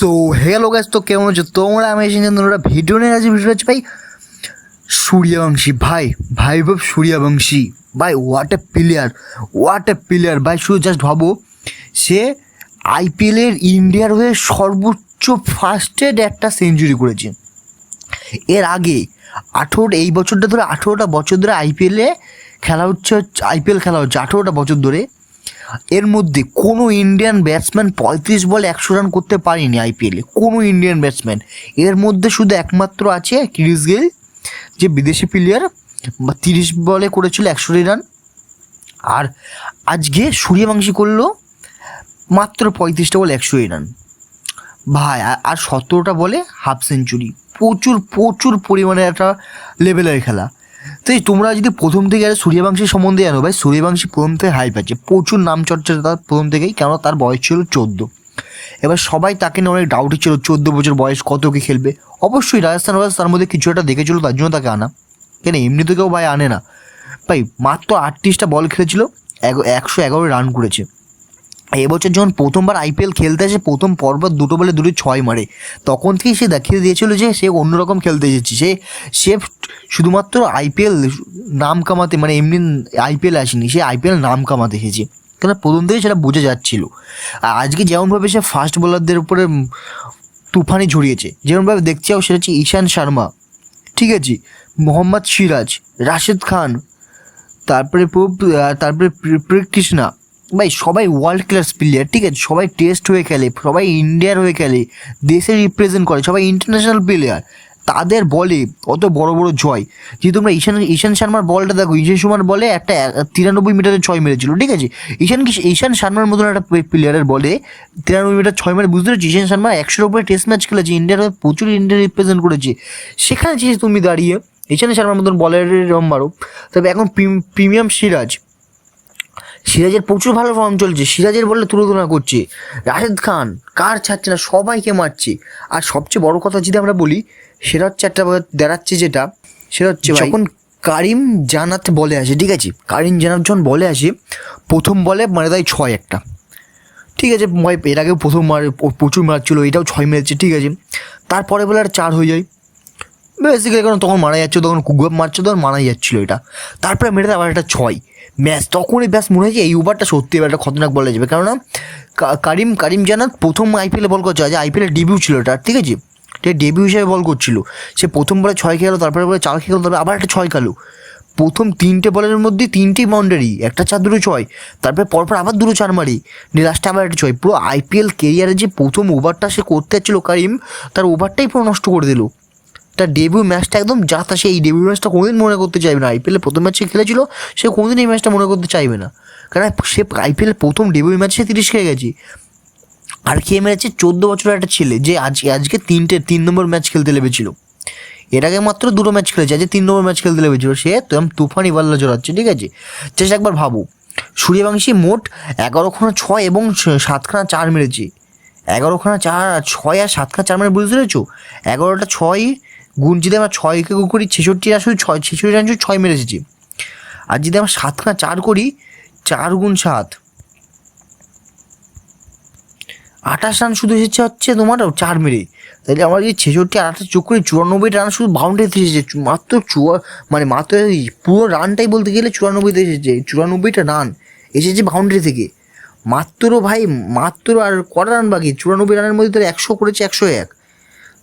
So hello গাছ তো কেমন আছো? তোমরা আমি এসে তোমরা ভিডিও নিয়ে। আজ ভিডিও হচ্ছে ভাই সূর্যবংশী। ভাই ভাই বাব সূর্যবংশী। ভাই what a player what a player ভাই, শুধু জাস্ট ভাবো, সে আইপিএলের ইন্ডিয়ার হয়ে সর্বোচ্চ ফার্স্টেড একটা সেঞ্চুরি করেছে। এর আগে আঠেরোটা, এই বছরটা ধরে আঠেরোটা বছর ধরে আইপিএলে খেলা হচ্ছে আইপিএল খেলা হচ্ছে, আঠেরোটা বছর ধরে। এর মধ্যে কোনো ইন্ডিয়ান ব্যাটসম্যান পঁয়ত্রিশ বলে একশো রান করতে পারেনি আইপিএলে কোনো ইন্ডিয়ান ব্যাটসম্যান এর মধ্যে শুধু একমাত্র আছে ক্রিস গেল যে বিদেশি প্লেয়ার বা তিরিশ বলে করেছিল একশো রান আর আজকে সূর্যবংশী করল মাত্র পঁয়ত্রিশটা বলে একশো রান ভাই আর সতেরোটা বলে হাফ সেঞ্চুরি প্রচুর প্রচুর পরিমাণে একটা লেভেলের খেলা। তো তোমরা যদি প্রথম থেকে আরে সূর্যবংশীর সম্বন্ধে জানো, ভাই, সূর্যবংশী প্রথম থেকে হাইপ আছে। প্রচুর নাম চর্চা তার প্রথম থেকেই কেন তার বয়স ছিল চোদ্দ। এবার সবাই তাকে নিয়ে অনেক ডাউটই ছিল, চোদ্দ বছর বয়স কত কি খেলবে। অবশ্যই রাজস্থান রয়্যালস তার মধ্যে কিছু একটা দেখেছিল, তার জন্য তাকে আনা। কেন এমনি তো কেউ ভাই আনে না। ভাই, মাত্র আটত্রিশটা বল খেলেছিল একশো এগারো রান করেছে। এবছর যখন প্রথমবার আইপিএল খেলতে আসে, প্রথম পরপর দুটো বলে দুটো ছয় মারে। তখন থেকেই সে দেখিয়ে দিয়েছিল যে সে অন্যরকম খেলতে এসেছে। সে সে শুধুমাত্র আইপিএল নাম কামাতে মানে এমনি আইপিএল আসেনি, সে আইপিএল নাম কামাতে এসেছে। কেন প্রথম থেকে সেটা বোঝা যাচ্ছিল। আর আজকে যেমনভাবে সে ফাস্ট বোলারদের উপরে তুফানি ঝরিয়েছে যেমনভাবে দেখছি সেটা হচ্ছে ঈশান শর্মা। ঠিক আছে? মোহাম্মদ সিরাজ, রাশেদ খান, তারপরে তারপরে প্রি- প্রি- কৃষ্ণা ভাই, সবাই ওয়ার্ল্ড ক্লাস প্লেয়ার ঠিক আছে? সবাই টেস্ট হয়ে খেলে, সবাই ইন্ডিয়ার হয়ে খেলে, দেশে রিপ্রেজেন্ট করে, সবাই ইন্টারন্যাশনাল প্লেয়ার তাদের বলে অত বড় বড় জয়। যে তোমরা ঈশান ঈশান শর্মার বলটা দেখো, ঈশান শর্মার বলে একটা তিরানব্বই মিটারের ছয় মেরেছিল, ঠিক আছে? ঈশান কি, ঈশান শর্মার মতন একটা প্লেয়ারের বলে তিরানব্বই মিটার ছয় মেরে, বুঝতে পারছি? ঈশান শর্মা একশোর উপরে টেস্ট ম্যাচ খেলেছে ইন্ডিয়ার হয়ে প্রচুর ইন্ডিয়া রিপ্রেজেন্ট করেছে। সেখানে যে তুমি দাঁড়িয়ে, ঈশান শর্মার মতন বলারের রম মারো। তবে এখন প্রিমিয়াম সিরাজ সিরাজের প্রচুর ভালো ফর্ম চলছে। সিরাজের বললে তুলনা করছে। রাশেদ খান কার ছাড়ছে না? সবাইকে মারছে। আর সবচেয়ে বড় কথা যদি আমরা বলি সেটা হচ্ছে একটা দাঁড়াচ্ছে যেটা সেটা হচ্ছে যখন কারিম জানাত বলে আসে ঠিক আছে? কারিম জানাত যখন বলে আসে প্রথম বলে মানে দেয় ছয় একটা। ঠিক আছে এর আগেও প্রথম মার প্রচুর মারছিল এটাও ছয় মেরেছে ঠিক আছে? তারপরে বলে আর চার হয়ে যায়। বেসিক্যালি কারণ তখন মারা যাচ্ছে, তখন কুকুর মারছে, তখন মারাই যাচ্ছিল এটা। তারপরে মেরে দেয় আবার একটা ছয়। ম্যাচ তখনই ব্যাস মনে হয়েছে এই ওভারটা সত্যি এবার একটা খতরনাক বলা যাবে। কেননা কারিম কারিম জানাত প্রথম আইপিএলে বল করছে আজ আইপিএলের ডেবিউ ছিল এটা, ঠিক আছে? এটা ডেবিউ হিসেবে বল করছিল। সে প্রথম বলে ছয় খেলো, তারপরে বলে চার খেলো, তারপরে আবার একটা ছয় খেলো। প্রথম তিনটে বলের মধ্যে তিনটেই বাউন্ডারি একটা চার, দুটো ছয়। তারপরে পরপর আবার দুটো চার মারি দিয়ে লাস্টে আবার একটা ছয়। পুরো আইপিএল কেরিয়ারে যে প্রথম ওভারটা সে করতে যাচ্ছিল কারিম, তার ওভারটাই পুরো নষ্ট করে দিল। তার ডেবিউ ম্যাচটা একদম যা তা সে এই ডেবিউ ম্যাচটা কোনোদিন মনে করতে চাইবে না। আইপিএলে প্রথম ম্যাচে খেলেছিল, সে কোনোদিন এই ম্যাচটা মনে করতে চাইবে না। কারণ সে আইপিএলে প্রথম ডেবিউ ম্যাচে তিরিশ খেয়ে গেছে। আর খেয়ে মেরেছে? চোদ্দ বছরের একটা ছেলে যে আজ, আজকে তিনটে, তিন নম্বর ম্যাচ খেলতে লেগেছিল এর আগে মাত্র দুটো ম্যাচ খেলেছে, আজকে তিন নম্বর ম্যাচ খেলতে লেগেছিল সে তো তুফানি বাল্লা জড়াচ্ছে, ঠিক আছে? চেষ্টা একবার ভাবো। সূর্যবংশী মোট এগারোখানা ছয় এবং সাতখানা চার মেরেছে। এগারোখানা চার, ছয় আর সাতখানা চার মানে বুঝতে পেরেছ? এগারোটা ছয় গুণ যদি আমরা ছয়কে গুণ করি, ছেষট্টি আসলে ছয়, ছেষট্টি রান ছয় মেরে মেরেছি। আর যদি আমরা সাতখানা চার করি, চার গুণ সাত। আঠাশ রান শুধু এসেছে হচ্ছে তোমার চার মেরে। তাহলে আমরা যদি ছেষট্টি আর আঠাশ যোগ করি, চুরানব্বই রান শুধু বাউন্ডারিতে এসেছে। মাত্র চুয়া মানে মাত্র পুরো রানটাই বলতে গেলে চুরানব্বইতে এসেছে। চুরানব্বইটা রান এসেছে বাউন্ডারি থেকে। মাত্র ভাই, মাত্র আর কটা রান বাকি? চুরানব্বই রানের মধ্যে তাহলে একশো করেছে একশো এক।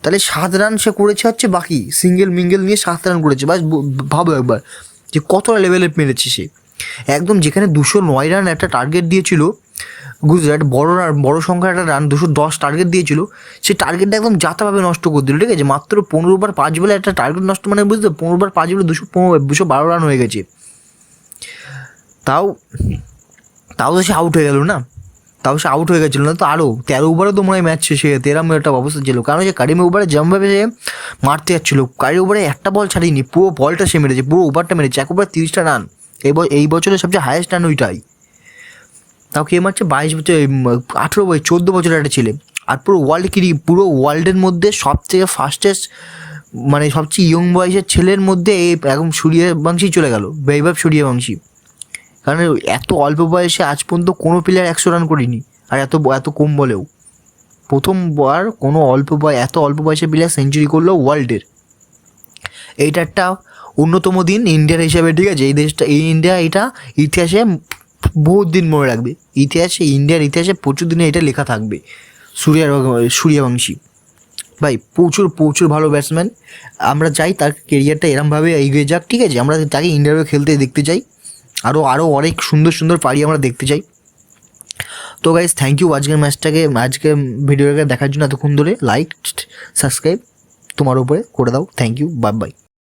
তাহলে সাত রান সে করেছে হচ্ছে বাকি সিঙ্গেল মিঙ্গেল নিয়ে সাত রান করেছে। বাস ভাবো একবার যে কতটা লেভেলে মেরেছে সে। একদম যেখানে দুশো নয় রান একটা টার্গেট দিয়েছিল গুজরাট বড় রান, বড় সংখ্যার একটা রান, দুশো দশ টার্গেট দিয়েছিল, সে টার্গেটটা একদম যাতাভাবে নষ্ট করে দিল, ঠিক আছে? মাত্র পনেরো বার পাঁচ বলে একটা টার্গেট নষ্ট মানে বুঝতে পনেরো বার পাঁচ বলে দুশো পনেরো, দুশো বারো রান হয়ে গেছে। তাও তাও তো সে আউট হয়ে গেল না? তাও সে আউট হয়ে গেছিল না। তো আরও তেরো ওভারে তো মনে হয় ম্যাচ শেষে তেরাম একটা অবস্থা ছিল। কারণ যে কারিম ওভারে যেমনভাবে সে মারতে যাচ্ছিল। কারি ওভারে একটা বল ছাড়িনি। পুরো বলটা সে মেরেছে। পুরো ওভারটা মেরেছে। এক ওভার তিরিশটা রান এই এই বছরের সবচেয়ে হায়েস্ট রান ওইটাই। তাও কে মারছে? বাইশ বছর আঠেরো বছর, চোদ্দ বছরের একটা ছেলে। আর পুরো ওয়ার্ল্ড কিরি পুরো ওয়ার্ল্ডের মধ্যে সব থেকে ফাস্টেস্ট মানে সবচেয়ে ইয়ং বয়সের ছেলের মধ্যে এই এখন সূর্যবংশী চলে গেল। বৈভব সূর্যবংশী। কারণ এত অল্প বয়সে আজ পর্যন্ত কোনো প্লেয়ার একশো রান করিনি। আর এত এত কম বলেও। প্রথমবার কোনো অল্প বয়, এত অল্প বয়সে প্লেয়ার সেঞ্চুরি করল ওয়ার্ল্ডের এইটা একটা অন্যতম দিন ইন্ডিয়ার হিসাবে, ঠিক আছে? এই দেশটা, এই ইন্ডিয়া এটা ইতিহাসে বহুত দিন মনে রাখবে। ইতিহাসে, ইন্ডিয়ার ইতিহাসে প্রচুর দিনে এটা লেখা থাকবে। সূর্য সূর্যবংশী। ভাই, প্রচুর প্রচুর ভালো ব্যাটসম্যান আমরা চাই তার কেরিয়ারটা এরমভাবে এগিয়ে যাক, ঠিক আছে? আমরা তাকে ইন্ডিয়ার হয়ে খেলতে দেখতে চাই। আরও আরও অনেক সুন্দর সুন্দর পারি আমরা দেখতে চাই। তো গাইজ থ্যাংক ইউ আজকের ম্যাচটাকে আজকে ভিডিওটাকে দেখার জন্য এতক্ষণ ধরে লাইক সাবস্ক্রাইব তোমার উপরে করে দাও। Thank you bye bye